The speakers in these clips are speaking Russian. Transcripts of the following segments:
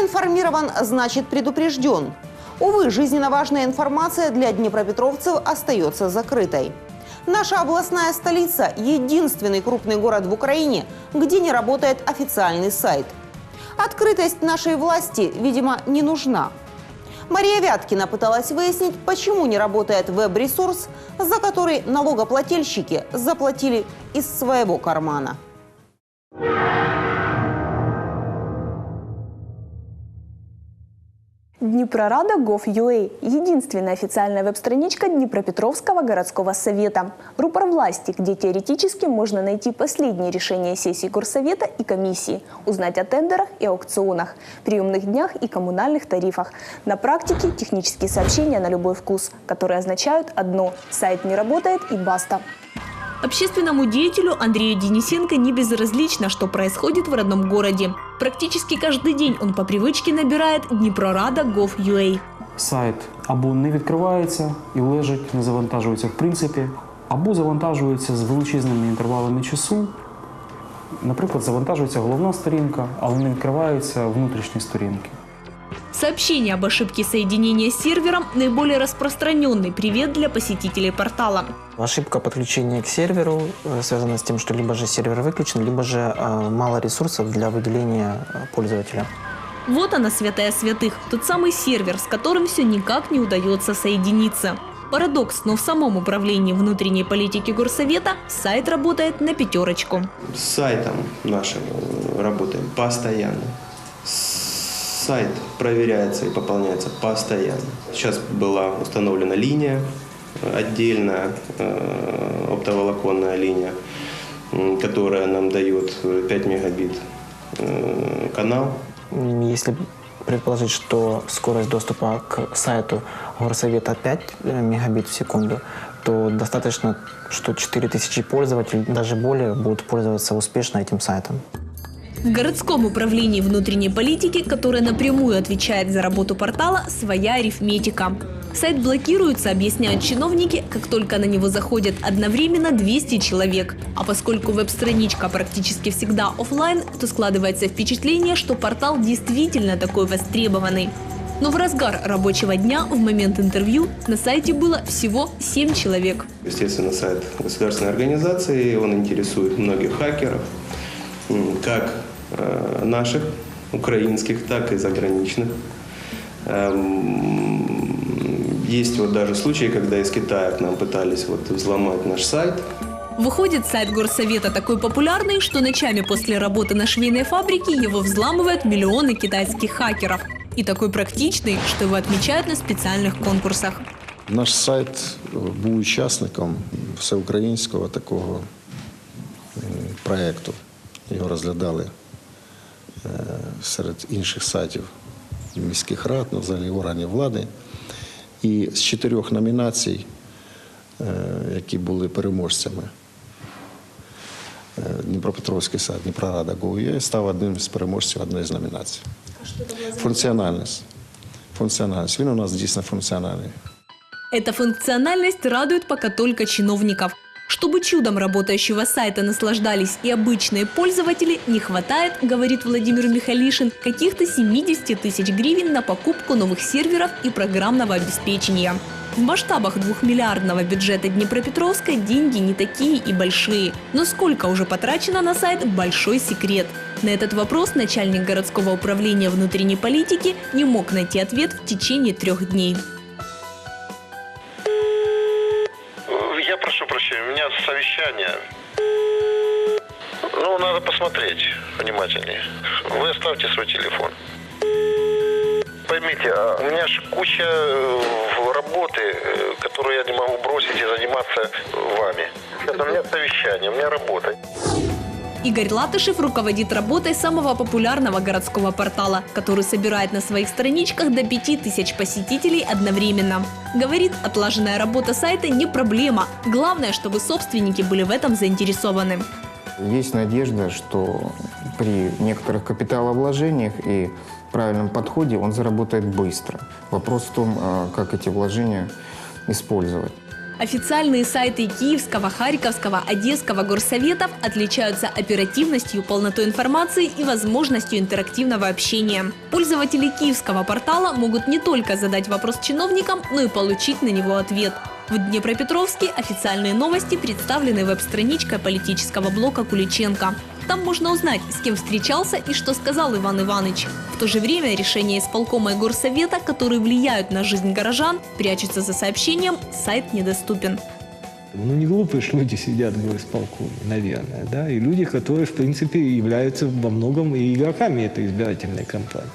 Проинформирован значит предупрежден. Увы, жизненно важная информация для днепропетровцев остается закрытой. Наша областная столица – единственный крупный город в Украине, где не работает официальный сайт. Открытость нашей власти, видимо, не нужна. Мария Вяткина пыталась выяснить, почему не работает веб-ресурс, за который налогоплательщики заплатили из своего кармана. Днепрорада Gov.ua – единственная официальная веб-страничка Днепропетровского городского совета. Рупор власти, где теоретически можно найти последние решения сессий горсовета и комиссии, узнать о тендерах и аукционах, приемных днях и коммунальных тарифах. На практике технические сообщения на любой вкус, которые означают одно – сайт не работает и баста. Общественному деятелю Андрею Денисенко не безразлично, что происходит в родном городе. Практически каждый день он по привычке набирает Дніпрорада.gov.ua. сайт або не відкривається і лежить, не завантажується в принципі, або завантажується з величезними інтервалами часу. Наприклад, завантажується головна сторінка, але не відкриваються внутрішні сторінки. Сообщение об ошибке соединения с сервером – наиболее распространенный привет для посетителей портала. Ошибка подключения к серверу э, связана с тем, что либо же сервер выключен, либо же э, мало ресурсов для выделения э, пользователя. Вот она, святая святых, тот самый сервер, с которым все никак не удается соединиться. Парадокс, но в самом управлении внутренней политики горсовета сайт работает на пятерочку. С сайтом нашим работаем постоянно. С- Сайт проверяется и пополняется постоянно. Сейчас была установлена линия, э, отдельная э, оптоволоконная линия, которая нам дает э, 5 мегабит э, канал. М, Если предположить, что скорость доступа к сайту горсовета 5 э, мегабит в секунду, то достаточно, что 4000 пользователей, даже более, будут пользоваться успешно этим сайтом. В городском управлении внутренней политики, которое напрямую отвечает за работу портала, своя арифметика. Сайт блокируется, объясняют чиновники, как только на него заходят одновременно 200 человек. А поскольку веб-страничка практически всегда оффлайн, то складывается впечатление, что портал действительно такой востребованный. Но в разгар рабочего дня в момент интервью на сайте было всего 7 человек. Естественно, сайт государственной организации, он интересует многих хакеров, как э, наших, украинских, так и заграничных. Эм, Есть вот даже случаи, когда из Китая к нам пытались вот взломать наш сайт. Выходит, сайт горсовета такой популярный, что ночами после работы на швейной фабрике его взламывают миллионы китайских хакеров. И такой практичный, что его отмечают на специальных конкурсах. Наш сайт е, був учасником всеукраїнського такого м, проєкту. Його розглядали е, серед інших сайтів міських рад, ну, взагалі органів влади. І з чотирьох номінацій, е, які були переможцями, е, Дніпропетровський сайт Дніпрорада ГОУЄ став одним з переможців одної з номінацій. Функціональність. Функціональність. Він у нас дійсно функціональний. Эта функциональность радует пока только чиновников. Чтобы чудом работающего сайта наслаждались и обычные пользователи, не хватает, говорит Владимир Михалишин, каких-то 70 тысяч гривен на покупку новых серверов и программного обеспечения. В масштабах двухмиллиардного бюджета Днепропетровска деньги не такие и большие. Но сколько уже потрачено на сайт – большой секрет. На этот вопрос начальник городского управления внутренней политики не мог найти ответ в течение трех дней. Надо посмотреть внимательнее. Вы оставьте свой телефон. Поймите, а у меня же куча э, работы, э, которую я не могу бросить и заниматься вами. Это у меня совещание, у меня работа. Игорь Латышев руководит работой самого популярного городского портала, который собирает на своих страничках до 5000 посетителей одновременно. Говорит, отлаженная работа сайта не проблема. Главное, чтобы собственники были в этом заинтересованы. Есть надежда, что при некоторых капиталовложениях и правильном подходе он заработает быстро. Вопрос в том, а, как эти вложения использовать. Официальные сайты Киевского, Харьковского, Одесского горсоветов отличаются оперативностью, полнотой информации и возможностью интерактивного общения. Пользователи Киевского портала могут не только задать вопрос чиновникам, но и получить на него ответ. В Днепропетровске официальные новости представлены веб-страничкой политического блока Куличенко. Там можно узнать, с кем встречался и что сказал Иван Иванович. В то же время решения исполкома и горсовета, которые влияют на жизнь горожан, прячутся за сообщением «сайт недоступен». Ну, не глупые ж люди сидят в исполкоме, наверное, да, и люди, которые, в принципе, являются во многом и игроками этой избирательной кампании.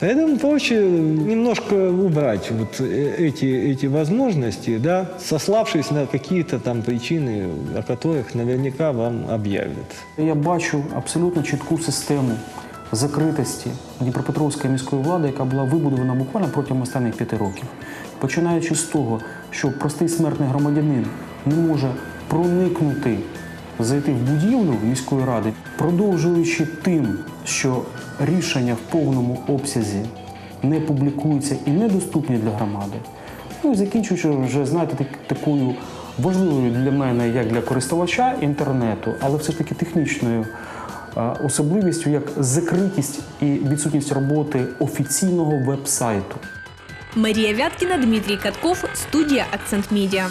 Поэтому проще немножко убрать вот э- эти, эти возможности, да, сославшись на какие-то там причины, о которых наверняка вам объявят. Я бачу абсолютно чітку систему закритості Дніпропетровської міської влади, яка була вибудована буквально протягом останніх п'яти років. Починаючи з того, що простий смертний громадянин не може проникнути, зайти в будівлю міської ради, продовжуючи тим, що рішення в повному обсязі не публікуються і недоступні для громади. Ну і закінчуючи вже, знаєте, так, такою важливою для мене, як для користувача інтернету, але все ж таки технічною особливістю, як закритість і відсутність роботи офіційного веб-сайту. Мария Вяткина, Дмитрий Катков, студия «Акцент Медиа».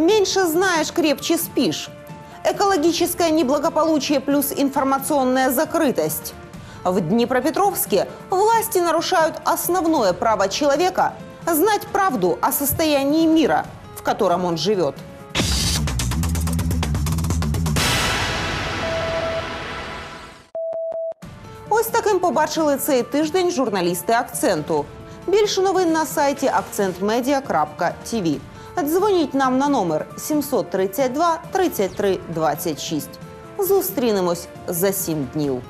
Меньше знаешь, крепче спишь. Экологическое неблагополучие плюс информационная закрытость. В Днепропетровске власти нарушают основное право человека знать правду о состоянии мира, в котором он живет. Ось таким побачили цей тиждень журналісти акценту. Більше новин на сайті акцентмедіа.тв. Дзвоніть нам на номер 732 33 26. Зустрінемось за сім днів.